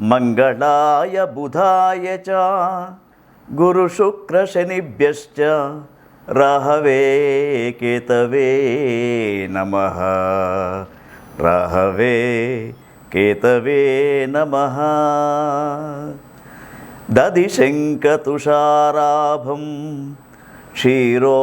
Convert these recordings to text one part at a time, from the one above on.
మంగళాయ బుధాయ చ గురుశుక్రశనిభ్యశ్చ రాహవే కేతవే నమ. రాహవే కేతవే నమ. దదిశంకతుషారాభం క్షీరోదాన్నవశోభితం.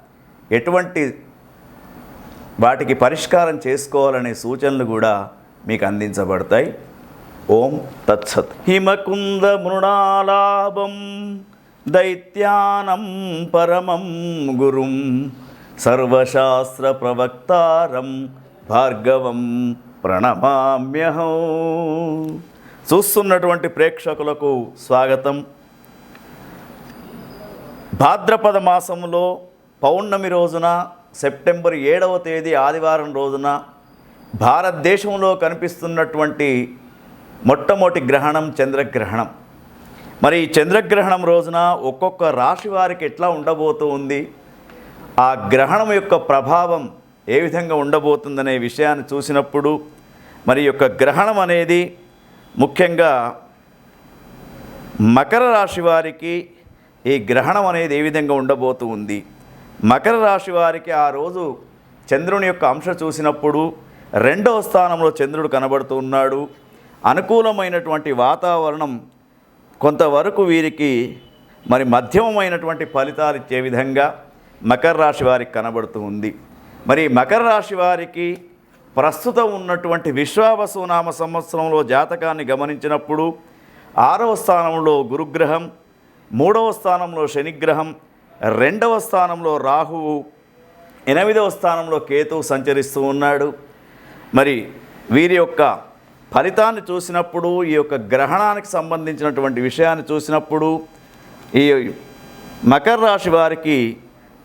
ఎటువంటి వాటికి పరిష్కారం చేసుకోవాలనే సూచనలు కూడా మీకు అందించబడతాయి. ఓం తత్సత్. హిమకుంద మృణాలాభం దైత్యానం పరమం గురుం సర్వశాస్త్ర ప్రవక్తారం భార్గవం ప్రణమామ్యహం. చూస్తున్నటువంటి ప్రేక్షకులకు స్వాగతం. భాద్రపద మాసంలో పౌర్ణమి రోజున సెప్టెంబర్ ఏడవ తేదీ ఆదివారం రోజున భారతదేశంలో కనిపిస్తున్నటువంటి మొట్టమొదటి గ్రహణం చంద్రగ్రహణం. మరి ఈ చంద్రగ్రహణం రోజున ఒక్కొక్క రాశి వారికి ఎట్లా ఉండబోతూ ఉంది? ఆ గ్రహణం యొక్క ప్రభావం ఏ విధంగా ఉండబోతుందనే విషయాన్ని చూసినప్పుడు మరి యొక్క గ్రహణం అనేది ముఖ్యంగా మకర రాశి వారికి ఈ గ్రహణం అనేది ఏ విధంగా ఉండబోతూ ఉంది? మకర రాశి వారికి ఆ రోజు చంద్రుని యొక్క అంశ చూసినప్పుడు రెండవ స్థానంలో చంద్రుడు కనబడుతూ ఉన్నాడు. అనుకూలమైనటువంటి వాతావరణం కొంతవరకు వీరికి మరి మధ్యమమైనటువంటి ఫలితాలు ఇచ్చే విధంగా మకర రాశి వారికి కనబడుతూ ఉంది. మరి మకర రాశి వారికి ప్రస్తుతం ఉన్నటువంటి విశ్వావసునామ సంవత్సరంలో జాతకాన్ని గమనించినప్పుడు ఆరవ స్థానంలో గురుగ్రహం మూడవ స్థానంలో శనిగ్రహం రెండవ స్థానంలో రాహువు ఎనిమిదవ స్థానంలో కేతువు సంచరిస్తూ ఉన్నాడు. మరి వీరి యొక్క ఫలితాన్ని చూసినప్పుడు ఈ యొక్క గ్రహణానికి సంబంధించినటువంటి విషయాన్ని చూసినప్పుడు ఈ మకర రాశి వారికి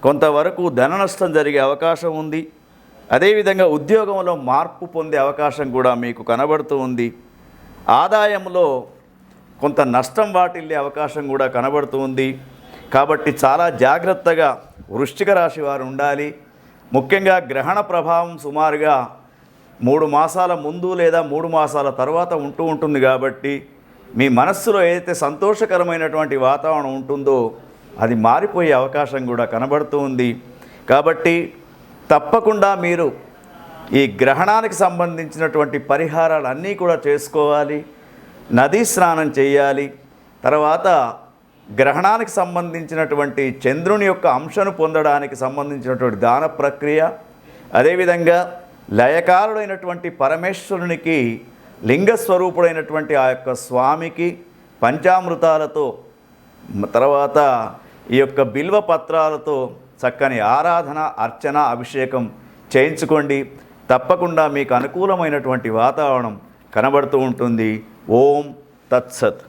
కొంతవరకు ధన నష్టం జరిగే అవకాశం ఉంది. అదేవిధంగా ఉద్యోగంలో మార్పు పొందే అవకాశం కూడా మీకు కనబడుతూ ఉంది. ఆదాయంలో కొంత నష్టం వాటిల్లే అవకాశం కూడా కనబడుతూ ఉంది. కాబట్టి చాలా జాగ్రత్తగా వృశ్చిక రాశి వారు ఉండాలి. ముఖ్యంగా గ్రహణ ప్రభావం సుమారుగా మూడు మాసాల ముందు లేదా మూడు మాసాల తర్వాత ఉంటూ ఉంటుంది కాబట్టి మీ మనస్సులో ఏదైతే సంతోషకరమైనటువంటి వాతావరణం ఉంటుందో అది మారిపోయే అవకాశం కూడా కనబడుతూ ఉంది. కాబట్టి తప్పకుండా మీరు ఈ గ్రహణానికి సంబంధించినటువంటి పరిహారాలు అన్నీ కూడా చేసుకోవాలి. నదీ స్నానం చేయాలి. తర్వాత గ్రహణానికి సంబంధించినటువంటి చంద్రుని యొక్క అంశను పొందడానికి సంబంధించినటువంటి దాన ప్రక్రియ అదేవిధంగా లయకారుడైనటువంటి పరమేశ్వరునికి లింగస్వరూపుడైనటువంటి ఆ యొక్క స్వామికి పంచామృతాలతో తర్వాత ఈ యొక్క బిల్వ పత్రాలతో చక్కని ఆరాధన అర్చన అభిషేకం చేయించుకోండి. తప్పకుండా మీకు అనుకూలమైనటువంటి వాతావరణం కనబడుతూ ఉంటుంది. ఓం తత్సత్.